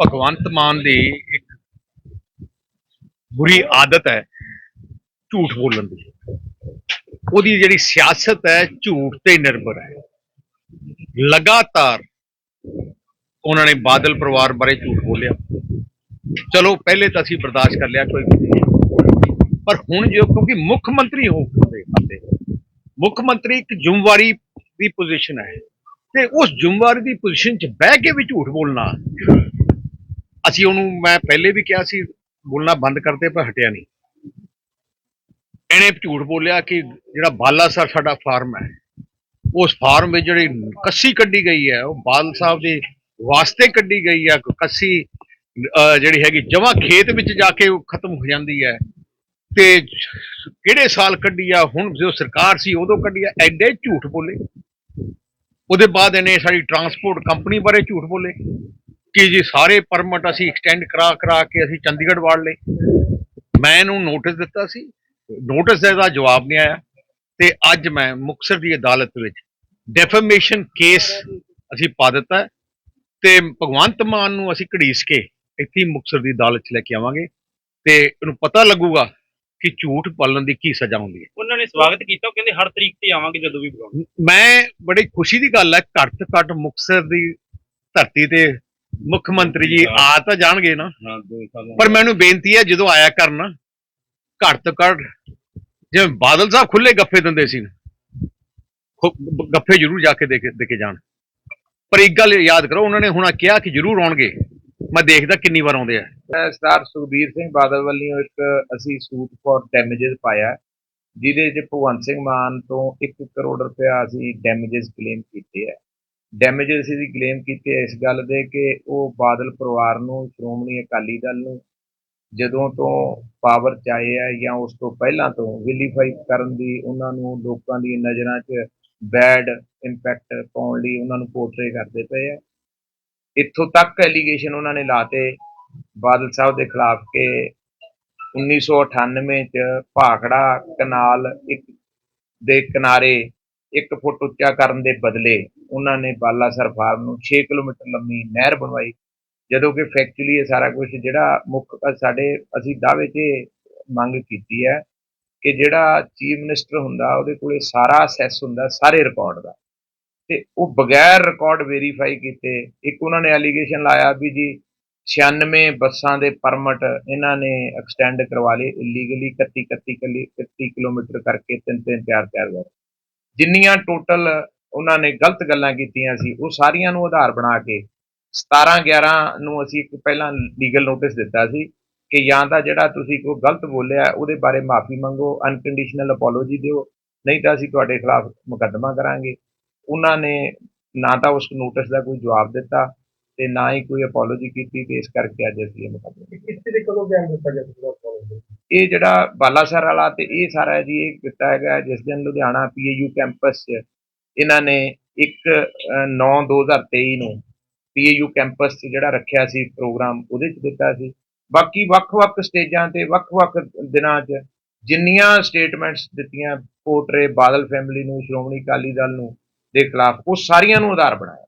ਭਗਵੰਤ ਮਾਨ ਦੀ ਇੱਕ ਬੁਰੀ ਆਦਤ ਹੈ ਝੂਠ ਬੋਲਣ ਦੀ। ਉਹਦੀ ਜਿਹੜੀ ਸਿਆਸਤ ਹੈ ਝੂਠ ਤੇ ਨਿਰਭਰ ਹੈ। ਲਗਾਤਾਰ ਉਹਨਾਂ ਨੇ ਬਾਦਲ ਪਰਿਵਾਰ ਬਾਰੇ ਝੂਠ ਬੋਲਿਆ। ਚਲੋ, ਪਹਿਲੇ ਤਾਂ ਅਸੀਂ ਬਰਦਾਸ਼ਤ ਕਰ ਲਿਆ, ਕੋਈ ਪਰ ਹੁਣ ਜੋ ਕਿਉਂਕਿ ਮੁੱਖ ਮੰਤਰੀ ਹੋ ਗਏ ਖਾਤੇ ਮੁੱਖ ਮੰਤਰੀ ਇੱਕ ਜ਼ਿੰਮੇਵਾਰੀ ਦੀ ਪੋਜੀਸ਼ਨ ਹੈ। ਤੇ ਉਸ ਜ਼ਿੰਮੇਵਾਰੀ ਦੀ ਪੋਜੀਸ਼ਨ 'ਚ ਬਹਿ ਕੇ ਵੀ ਝੂਠ ਬੋਲਣਾ ਅਸੀਂ ਉਹਨੂੰ, ਮੈਂ ਪਹਿਲੇ ਵੀ ਕਿਹਾ ਸੀ, ਬੋਲਣਾ ਬੰਦ ਕਰਦੇ ਪਰ ਹਟਿਆ ਨਹੀਂ। ਇਹਨੇ ਝੂਠ ਬੋਲਿਆ ਕਿ ਜਿਹੜਾ ਬਾਲਾ ਸਾਹਿਬ ਸਾਡਾ ਫਾਰਮ ਹੈ, ਉਸ ਫਾਰਮ ਵਿੱਚ ਜਿਹੜੀ ਕੱਸੀ ਕੱਢੀ ਗਈ ਹੈ, ਉਹ ਬਾਲ ਸਾਹਿਬ ਦੇ ਵਾਸਤੇ ਕੱਢੀ ਗਈ ਹੈ, ਕੱਸੀ ਅਹ ਜਿਹੜੀ ਹੈਗੀ, ਜਮਾ ਖੇਤ ਵਿੱਚ ਜਾ ਕੇ ਖਤਮ ਹੋ ਜਾਂਦੀ ਹੈ। ਤੇ ਕਿਹੜੇ ਸਾਲ ਕੱਢੀ ਆ, ਹੁਣ ਜੋ ਸਰਕਾਰ ਸੀ ਉਦੋਂ ਕੱਢੀ ਆ, ਐਡੇ ਝੂਠ ਬੋਲੇ। ਉਹਦੇ ਬਾਅਦ ਇਹਨੇ ਸਾਡੀ ਟਰਾਂਸਪੋਰਟ ਕੰਪਨੀ ਬਾਰੇ ਝੂਠ ਬੋਲੇ। ਕਿ ਜੀ ਸਾਰੇ ਪਰਮਿਟ ਅਸੀਂ ਐਕਸਟੈਂਡ ਕਰਾ ਕਰਾ ਕੇ ਅਸੀਂ ਚੰਡੀਗੜ੍ਹ ਵਾੜ ਲਏ। ਮੈਂ ਇਹਨੂੰ ਨੋਟਿਸ ਦਿੱਤਾ ਸੀ। ਨੋਟਿਸ ਦਾ ਜਵਾਬ ਨਹੀਂ ਆਇਆ। ਤੇ ਅੱਜ ਮੈਂ ਮੁਕਤਸਰ ਦੀ ਅਦਾਲਤ ਵਿੱਚ ਡੈਫੇਮੇਸ਼ਨ ਕੇਸ ਅਸੀਂ ਪਾ ਦਿੱਤਾ ਤੇ ਭਗਵੰਤ ਮਾਨ ਨੂੰ ਅਸੀਂ ਘੜੀਸ ਕੇ ਇੱਥੇ ਹੀ ਮੁਕਤਸਰ ਦੀ ਅਦਾਲਤ 'ਚ ਲੈ ਕੇ ਆਵਾਂਗੇ। ਤੇ ਇਹਨੂੰ ਪਤਾ ਲੱਗੂਗਾ ਕਿ ਝੂਠ ਬੋਲਣ ਦੀ ਕੀ ਸਜ਼ਾ ਹੁੰਦੀ ਹੈ। ਉਹਨਾਂ ਨੇ ਸਵਾਗਤ ਕੀਤਾ ਕਹਿੰਦੇ ਹਰ ਤਰੀਕ ਤੇ ਆਵਾਂਗੇ ਜਦੋਂ ਵੀ ਬੁਲਾਉਣ। ਮੈਂ ਬੜੀ ਖੁਸ਼ੀ ਦੀ ਗੱਲ ਹੈ ਘੱਟ ਤੋਂ ਘੱਟ ਮੁਕਤਸਰ ਦੀ ਧਰਤੀ ਤੇ ਮੁੱਖ ਮੰਤਰੀ ਜੀ ਆ ਤਾਂ ਜਾਣਗੇ ਨਾ। ਪਰ ਮੈਨੂੰ ਬੇਨਤੀ ਹੈ ਜਦੋਂ ਆਇਆ ਕਰਨਾ ਘੱਟ ਤੋਂ ਘੱਟ ਜਿਵੇਂ ਬਾਦਲ ਸਾਹਿਬ ਖੁੱਲੇ ਗੱਫੇ ਦਿੰਦੇ ਸੀ ਗੱਫੇ ਜ਼ਰੂਰ ਜਾ ਕੇ ਦੇ ਕੇ ਦੇ ਕੇ ਜਾਣ। ਪਰ ਇੱਕ ਗੱਲ ਯਾਦ ਕਰੋ ਉਹਨਾਂ ਨੇ ਹੁਣ ਕਿਹਾ ਕਿ ਜ਼ਰੂਰ ਆਉਣਗੇ। ਮੈਂ ਦੇਖਦਾ ਕਿੰਨੀ ਵਾਰ ਆਉਂਦੇ ਆ। ਮੈਂ ਸਰਦਾਰ ਸੁਖਬੀਰ ਸਿੰਘ ਬਾਦਲ ਵੱਲੋਂ ਇੱਕ ਅਸੀਂ ਸੂਟ ਫੋਰ ਡੈਮੇजेस ਪਾਇਆ। ਜਿਹਦੇ 'ਚ ਭਗਵੰਤ ਸਿੰਘ ਮਾਨ ਤੋਂ 1 ਕਰੋੜ ਰੁਪਇਆ ਅਸੀਂ ਡੈਮੇजेस ਕਲੇਮ ਕੀਤੇ ਆ। ਡੈਮੇजेस ਅਸੀਂ ਕਲੇਮ ਹੈ ਇਸ ਗੱਲ ਦੇ ਕਿ ਉਹ ਬਾਦਲ ਪਰਿਵਾਰ ਨੂੰ, ਸ਼੍ਰੋਮਣੀ ਅਕਾਲੀ ਦਲ ਨੂੰ ਜਦੋਂ ਤੋਂ ਪਾਵਰ 'ਚ ਆਏ ਆ ਜਾਂ ਉਸ ਤੋਂ ਪਹਿਲਾਂ ਤੋਂ ਵਿਲੀਫਾਈ ਕਰਨ ਦੀ, ਉਹਨਾਂ ਨੂੰ ਲੋਕਾਂ ਦੀ ਨਜ਼ਰਾਂ 'ਚ ਬੈਡ ਇੰਪੈਕਟ ਪਾਉਣ ਲਈ ਉਹਨਾਂ ਨੂੰ ਪੋਰਟਰੇ ਕਰਦੇ ਪਏ ਆ। ਇੱਥੋਂ ਤੱਕ ਐਲੀਗੇਸ਼ਨ ਉਹਨਾਂ ਨੇ ਲਾਤੇ ਬਾਦਲ ਸਾਹਿਬ ਦੇ ਖਿਲਾਫ ਕਿ 1998 ਚ ਭਾਖੜਾ ਕਨਾਲ ਇੱਕ ਦੇ ਕਿਨਾਰੇ ਇੱਕ ਫੁੱਟ ਉੱਚਾ ਕਰਨ ਦੇ ਬਦਲੇ ਉਹਨਾਂ ਨੇ ਬਾਲਾਸਰ ਫਾਰਮ ਨੂੰ 6 ਕਿਲੋਮੀਟਰ ਲੰਮੀ ਨਹਿਰ ਬਣਵਾਈ। ਜਦੋਂ ਕਿ ਫੈਕਚੁਅਲੀ ਇਹ ਸਾਰਾ ਕੁਝ ਜਿਹੜਾ ਮੁੱਖ ਸਾਡੇ ਅਸੀਂ ਦਾਅਵੇ 'ਚ ਮੰਗ ਕੀਤੀ ਹੈ ਕਿ ਜਿਹੜਾ ਚੀਫ ਮਿਨਿਸਟਰ ਹੁੰਦਾ ਉਹਦੇ ਕੋਲੇ ਸਾਰਾ ਅਸੈਸ ਹੁੰਦਾ ਸਾਰੇ ਰਿਕਾਰਡ ਦਾ। ਤੇ ਉਹ ਬਗੈਰ ਰਿਕਾਰਡ ਵੈਰੀਫਾਈ ਕੀਤੇ ਇੱਕ ਉਹਨਾਂ ਨੇ ਐਲੀਗੇਸ਼ਨ ਲਾਇਆ ਵੀ ਜੀ 96 ਬੱਸਾਂ ਦੇ ਪਰਮਿਟ ਇਹਨਾਂ ਨੇ ਐਕਸਟੈਂਡ ਕਰਵਾ ਲਏ ਇਲੀਗਲੀ 31 31 ਕਿਲੀ 31 ਕਿਲੋਮੀਟਰ ਕਰਕੇ ਤਿੰਨ ਤਿੰਨ ਚਾਰ ਚਾਰ ਵਾਰ। ਜਿੰਨੀਆਂ ਟੋਟਲ ਉਹਨਾਂ ਨੇ ਗਲਤ ਗੱਲਾਂ ਕੀਤੀਆਂ ਸੀ, ਉਹ ਸਾਰੀਆਂ ਨੂੰ ਆਧਾਰ ਬਣਾ ਕੇ 17 11 ਨੂੰ ਅਸੀਂ ਇੱਕ ਪਹਿਲਾਂ ਲੀਗਲ ਨੋਟਿਸ ਦਿੱਤਾ ਸੀ ਕਿ ਜਾਂ ਤਾਂ ਜਿਹੜਾ ਤੁਸੀਂ ਕੋਈ ਗਲਤ ਬੋਲਿਆ, ਉਹਦੇ ਬਾਰੇ ਮਾਫੀ ਮੰਗੋ ਅਨਕੰਡੀਸ਼ਨਲ ਅਪੋਲੋਜੀ ਦਿਓ, ਨਹੀਂ ਤਾਂ ਅਸੀਂ ਤੁਹਾਡੇ ਖਿਲਾਫ ਮੁਕੱਦਮਾ ਕਰਾਂਗੇ। ਉਹਨਾਂ ਨੇ ਨਾ ਤਾਂ ਉਸ ਨੋਟਿਸ ਦਾ ਕੋਈ ਜਵਾਬ ਦਿੱਤਾ ਤੇ ਨਾ ਹੀ ਕੋਈ ਅਪੋਲੋਜੀ ਕੀਤੀ ਤੇ ਇਸ ਕਰਕੇ ਅੱਜ ਅਸੀਂ ਇਹ ਮੁਕੱਦਮਾ ਕਿਤੇ ਦੇ ਕਦੋਂ ਬਿਆਨ ਦਿੱਤਾ ਗਿਆ ਇਹ ਜਿਹੜਾ ਬਾਲਾਸਰ ਵਾਲਾ ਤੇ ਇਹ ਸਾਰਾ ਜੀ ਇਹ ਕੀਤਾ ਹੈਗਾ ਜਿਸ ਦਿਨ ਲੁਧਿਆਣਾ ਪੀਏਯੂ ਕੈਂਪਸ 'ਚ ਇਹਨਾਂ ਨੇ 1 9 2023 ਨੂੰ ਪੀਏਯੂ ਕੈਂਪਸ 'ਚ ਜਿਹੜਾ ਰੱਖਿਆ ਸੀ ਪ੍ਰੋਗਰਾਮ ਉਹਦੇ 'ਚ ਦਿੱਤਾ ਸੀ। ਬਾਕੀ ਵੱਖ-ਵੱਖ ਸਟੇਜਾਂ ਤੇ ਵੱਖ-ਵੱਖ ਦਿਨਾਂ 'ਚ ਜਿੰਨੀਆਂ ਸਟੇਟਮੈਂਟਸ ਦਿੱਤੀਆਂ ਪੋਟਰੇ ਬਾਦਲ ਫੈਮਿਲੀ ਨੂੰ, ਸ਼੍ਰੋਮਣੀ ਅਕਾਲੀ ਦਲ ਨੂੰ ਦੇ ਖਿਲਾਫ, ਉਹ ਸਾਰੀਆਂ ਨੂੰ ਆਧਾਰ ਬਣਾਇਆ।